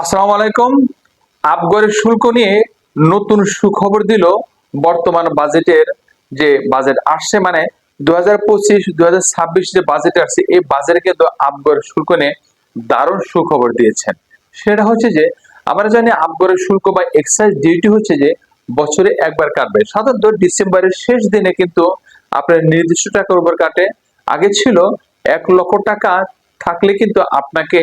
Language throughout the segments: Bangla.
আসসালামু আলাইকুম। আবগরের শুল্ক নিয়ে নতুন সুখবর দিল বর্তমান বাজেটের যে বাজেট আসছে মানে দু হাজার পঁচিশ দু হাজার ছাব্বিশ যে বাজেট আসছে, এই বাজেটে কিন্তু আবগরের শুল্ক নিয়ে দারুণ সুখবর দিয়েছেন। সেটা হচ্ছে যে, আমরা জানি আবগরের শুল্ক বা এক্সাইজ ডিউটি হচ্ছে যে বছরে একবার কাটবে। সাধারণত ডিসেম্বরের শেষ দিনে কিন্তু আপনার নির্দিষ্ট টাকার উপর কাটে। আগে ছিল এক লক্ষ টাকা, থাকলে কিন্তু আপনাকে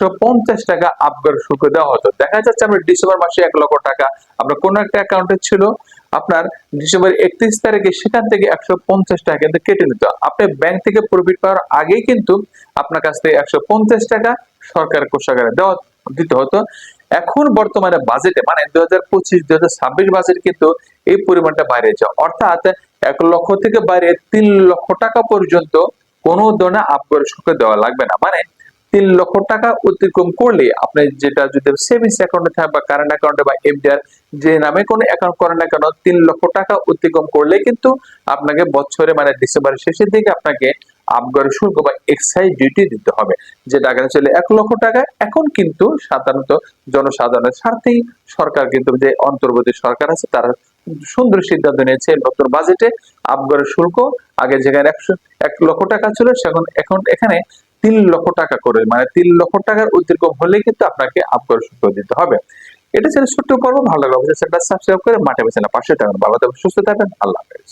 একশো পঞ্চাশ টাকা আপগ্রেড শুল্ক দেওয়া হতো। দেখা যাচ্ছে আমরা ডিসেম্বর মাসে এক লক্ষ টাকা, আপনার কোন একটা অ্যাকাউন্টে ছিল, আপনার ডিসেম্বর একত্রিশ তারিখে সেখান থেকে একশো পঞ্চাশ টাকা কিন্তু কেটে নিত। আপনি ব্যাংক থেকে প্রফিট পাওয়ার আগেই কিন্তু আপনার কাছ থেকে একশো পঞ্চাশ টাকা সরকার কোষাগারে দেওয়া দিতে হতো। এখন বর্তমানে বাজেটে মানে দু হাজার পঁচিশ দু হাজার ছাব্বিশ বাজেট কিন্তু এই পরিমাণটা বাড়িয়েছে। অর্থাৎ এক লক্ষ থেকে বাইরে তিন লক্ষ টাকা পর্যন্ত কোনো ধরনের আপগ্রেড শুল্ক দেওয়া লাগবে না। মানে তিন লক্ষ টাকা অতিক্রম করলে আপনি যেটা যদি সেভিংস অ্যাকাউন্টে থাকে বা কারেন্ট অ্যাকাউন্টে বা এফডিআর যে নামে কোনো অ্যাকাউন্ট করেন না কেন, তিন লক্ষ টাকা অতিক্রম করলে কিন্তু আপনাকে বছরে মানে ডিসেম্বরের শেষের দিকে আপনাকে আপগ্রেড শুল্ক বা এক্সাইজ ডিউটি দিতে হবে। যেটা আগে ছিল এক লক্ষ টাকা, এখন কিন্তু সাধারণত জনসাধারণের স্বার্থেই সরকার কিন্তু যে অন্তর্বর্তী সরকার আছে, তারা সুন্দর সিদ্ধান্ত নিয়েছে নতুন বাজেটে আপগ্রেড শুল্ক। আগে যেখানে একশো, এক লক্ষ টাকা ছিল, সেখন, এখন এখানে তিন লক্ষ টাকা করে মানে তিন লক্ষ টাকার অতিরিক্ত হলে কিন্তু আপনাকে আপকর শুল্ক দিতে হবে। এটা ছিল ছোট্ট পর্ব, ভালো লাগবে অবশ্যই সাবস্ক্রাইব করে মাঠে বেছে না পাশে থাকবেন ভালো থাকবেন সুস্থ থাকবেন আল্লাহ হাফেজ।